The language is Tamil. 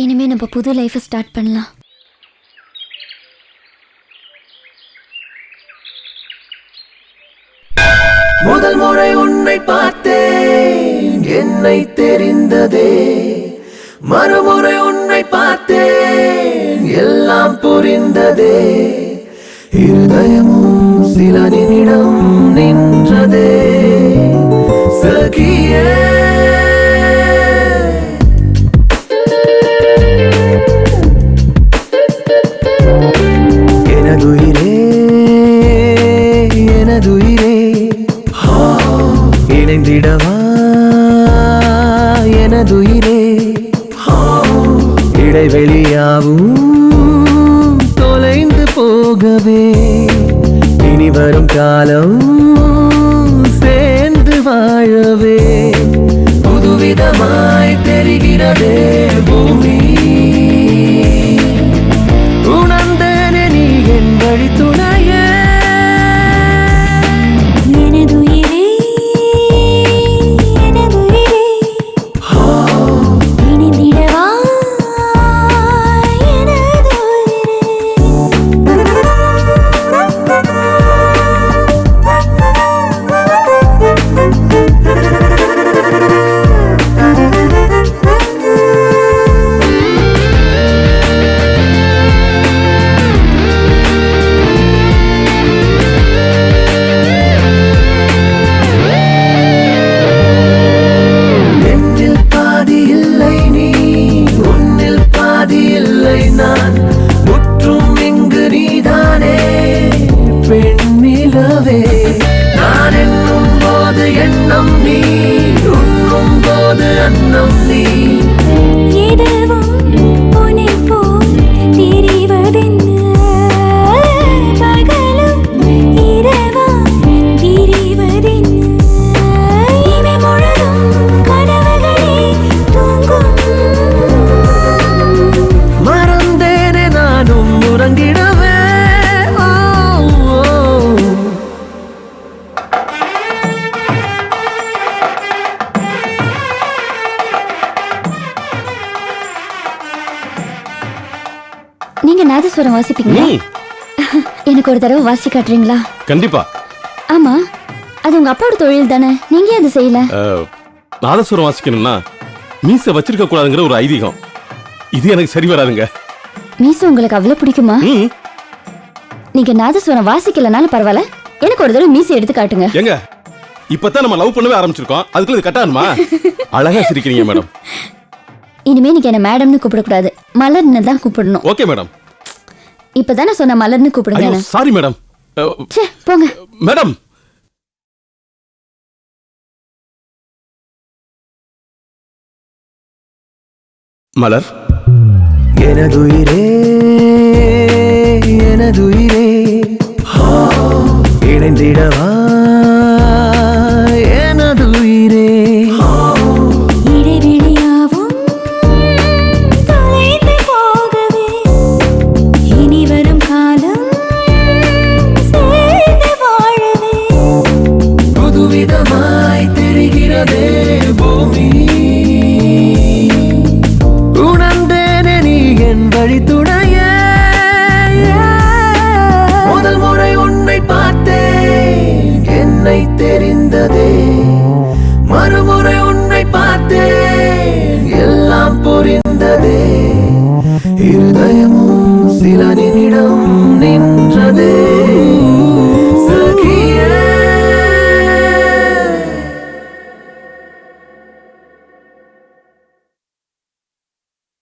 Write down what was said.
இனிமே நம்ம புது லைஃபை ஸ்டார்ட் பண்ணலாம். முதல் முறை உன்னை பார்த்தேன் என்னை தெரிந்ததே. மறுமுறை உன்னை பார்த்தேன் எல்லாம் புரிந்ததே. இருதயமும் சில நிமிடம் நின்றதே. இணைந்திடவா எனதுயிரே இடைவெளியாவும் தொலைந்து போகவே. இனி வரும் காலம் நான் முற்றும் இங்கு நீதானே பெண்ணிலவே. நான் என்னும் போது எண்ணம் நீ உண்ணும் போது அன்னம். நீங்க நாதஸ்வரம் வாசிப்பீங்களா? எனக்கு ஒரு தடவை வாசி காட்டுறீங்களா? கண்டிப்பா. ஆமா. அது உங்க அப்பாவோட தொழில் தானே? நீங்க அது செய்யல? நாதஸ்வரம் வாசிக்கணும்னா மீச வச்சிருக்க கூடாதுங்கிற ஒரு ஐதீகம். இது எனக்கு சரி வராதுங்க. மீசு உங்களுக்கு அவ்வளவு பிடிக்குமா? நீங்க நாதஸ்வரம் வாசிக்கலனாலும் பரவாயில்ல. எனக்கு ஒரு தடவை மீசை எடுத்து காட்டுங்க. எங்க இப்பதான் நம்ம லவ் பண்ணவே ஆரம்பிச்சிருக்கோம். அதுக்குள்ள இது கட்டானுமா அழகா சிரிக்கிறீங்க மேடம். இனிமே நீங்க என்ன மேடம்னு கூப்பிடக்கூடாது. மலர்னு தான் கூப்பிடணும். ஓகே மேடம் இப்பதானே சொன்ன மலர்னு கூப்பிடுங்க சாரி மேடம் ச்சே போங்க. மேடம் மலர். எனதுயிரே எனதுயிரே. இணைந்திடவா? இருதயமும் சில நிமிடம் நின்றதே.